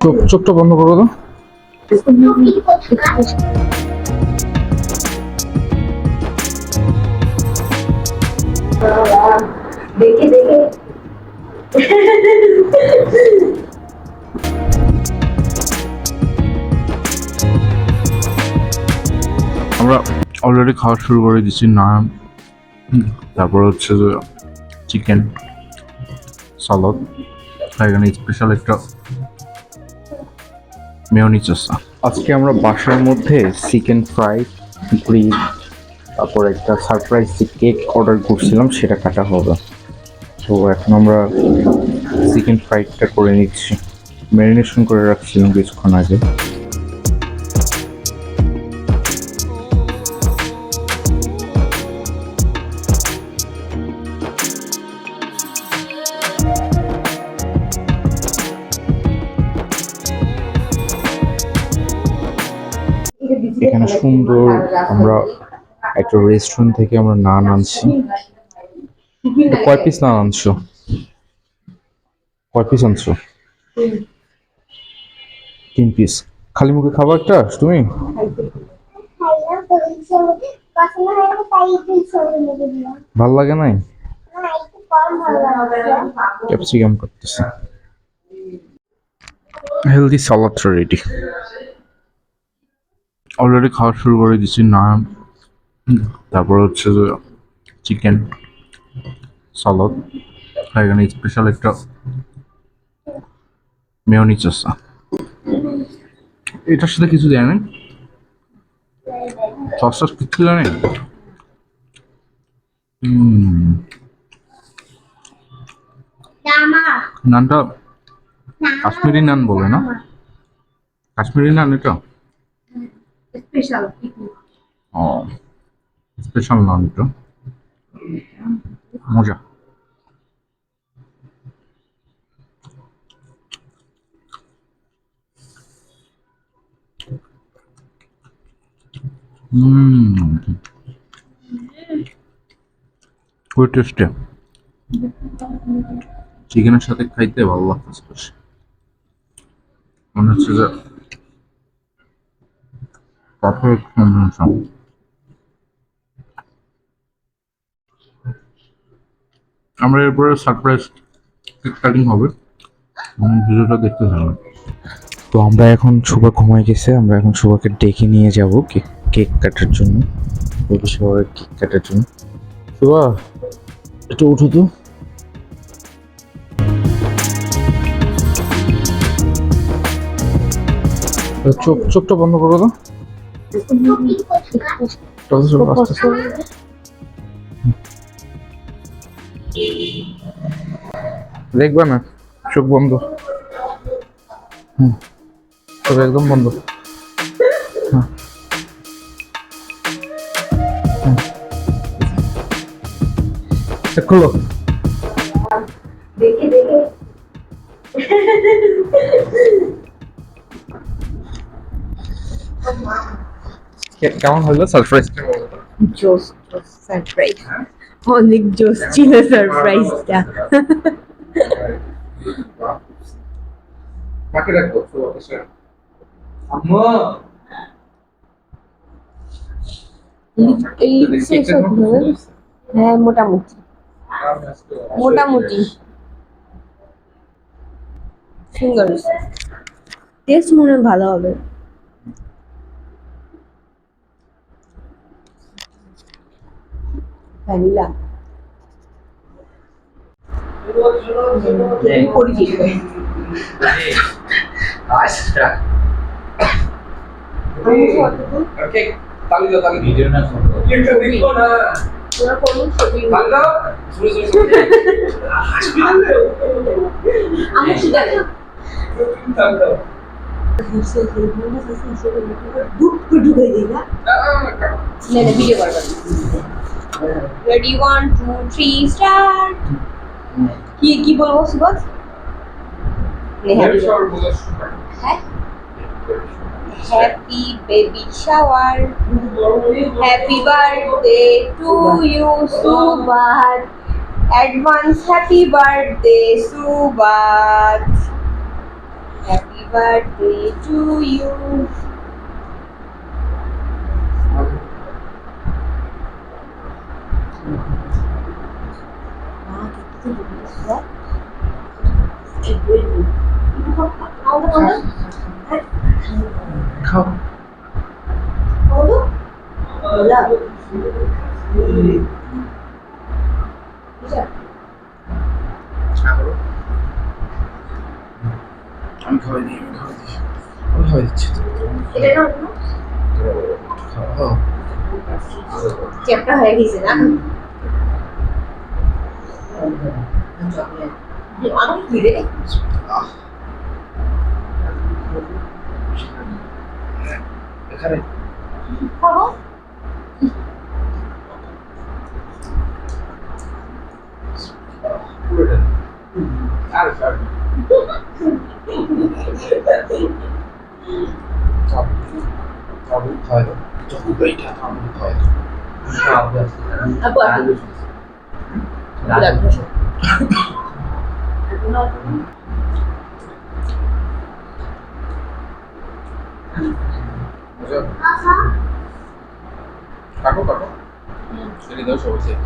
চোখ চোখটা বন্ধ করো তো। দেখে দেখে আমরা অলরেডি খাওয়া শুরু করে দিচ্ছি নান তারপর হচ্ছে যে চিকেন সালাদ এখানে স্পেশাল একটা মেয়নিজ চোসা আজকে আমরা বাসার মধ্যে চিকেন ফ্রাই, গ্রিল, তারপর একটা সারপ্রাইজ যে কেক অর্ডার করছিলাম, সেটা কাটা হবে। তো এখন আমরা চিকেন ফ্রাইডটা করে নিচ্ছি। ম্যারিনেশন করে রাখছিলাম কিছুক্ষণ আগে। এখানে সুন্দর আমরা একটা রেস্টুরেন্ট থেকে আমরা নান আনছি। কয় পিস নান আনছো? কয় পিস আনছো? তিন পিস খালি মুখে খাবার একটা তুমি ভালো লাগে নাই? ক্যাপসিকাম করতেছে। হেলদি সালাদটা রেডি অলরেডি খাওয়া শুরু করে দিচ্ছি নান তারপর হচ্ছে যে চিকেন সালাদ আর এখানে স্পেশাল একটা মেয়নিজ আছে। এটার সাথে কিছু দেয় নাই? সস টস কিছু দেয় নাই? নানটা কাশ্মীরি নান বলে না? কাশ্মীরি নান এটা? স্পেশাল ও স্পেশাল নান এটা মজা। চিকেনের সাথে খাইতে ভালো লাগতেছে মনে হচ্ছে যে পারফেক্ট কম্বিনেশন আমরা এরপরে সারপ্রাইজ কাটিং হবে। ভিডিওটা দেখতে থাকবেন তো আমরা এখন শুভা ঘুমাই গেছে, আমরা এখন শুভাকে ডেকে নিয়ে যাব কেক কেক কাটার জন্য। বেবি শুভাকে কেক কাটার জন্য। শুভা, একটু উঠো তো। চোখ, চোখটা বন্ধ করো তো। আস্তে আস্তে। দেখবা না চোখ বন্ধ হুম চোখ একদম বন্ধ হ্যাঁ। হুম। চোখ খোলো কেমন হলো সারপ্রাইজটা জোস সারপ্রাইজ অনেক জোস ছিল সারপ্রাইজটা কাকে রাখব? এই শেষ হতে হ্যাঁ মোটামুটি। মোটামুটি। সুন্দর টেস্ট মনে হয় ভালো হবে। ভ্যানিলা তুমি পরিচিত ওকে তালি দাও তালি ভিডিও না একটা দেখো না তোরা করুন ছবি তালি দাও শুনে শুনে হাসবি না আমার শুধু তালি দাও ঢুকে দিই না না, না, না, না। না না ভিডিও করবেন ready one two three start কি কি বলবো সুবত Baby shower বলো। হ্যাঁ happy baby shower happy birthday to you Subat advance happy birthday Subat happy birthday to you. আমি খাওয়াই দিই আমি খাওয়াই দিই। আমি খাওয়াই দিচ্ছি খাওয়া চ্যাপ্টার হয়ে গেছে না? এখানে। 差不多快的，就胡歌一看他们就快的，一下不了，他不然就选择，打两个球。打过打过，给你的手机。